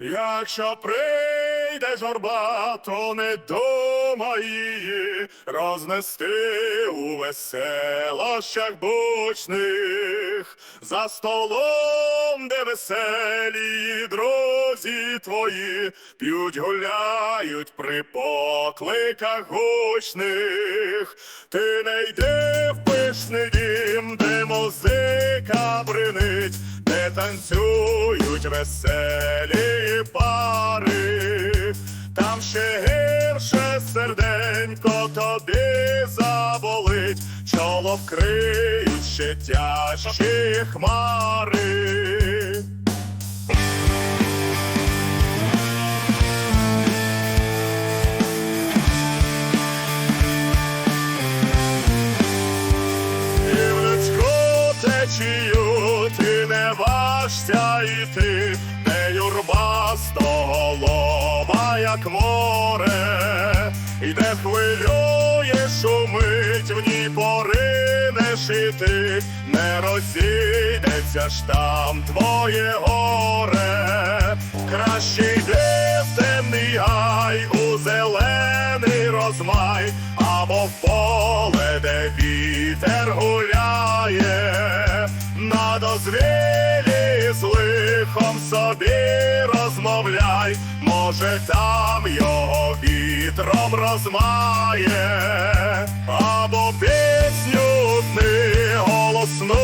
Якщо прийде журба, то не думай її рознести у веселощах бучних, за столом, де веселі друзі твої п'ють, гуляють при покликах гучних. Ти не йди в пишний танцюють веселі пари, там ще гірше серденько тобі заболить, чоло вкриють ще тяжкі хмари. Течію, ти не важся йти, де юрба стоголова, як море, і де хвилює, шумить, в ній поринеш і ти, не розійдеться ж там твоє горе, краще йди в темний гай, у зелений розмай, або в поле, де вітер собі розмовляй, може там його вітром розмає, або пісню дни голосну,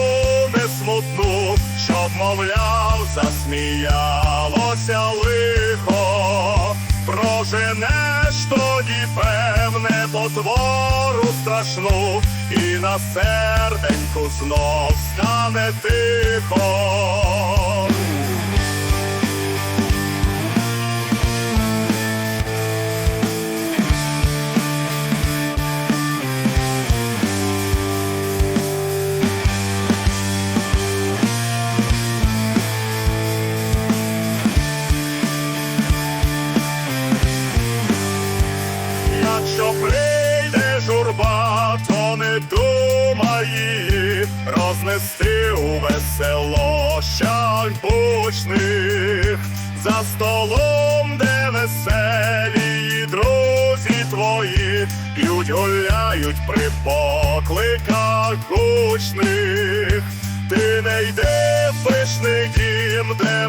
не смутну, щоб, мовляв, засміялося лихо, проженеш тоді певне потвору страшну, і на серденьку знов стане тихо. Якщо прийде журба, то не думай. Її рознести у веселощах бучних, за столом, де веселі друзі твої. П'ють, гуляють при покликах гучних. Ти не йди в пишний дім, де де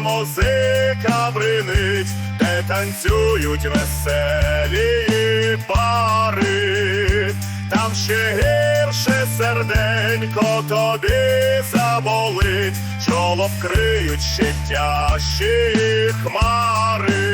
танцюють веселі пари, там ще гірше серденько тобі заболить, чоло вкриють ще тяжкі хмари.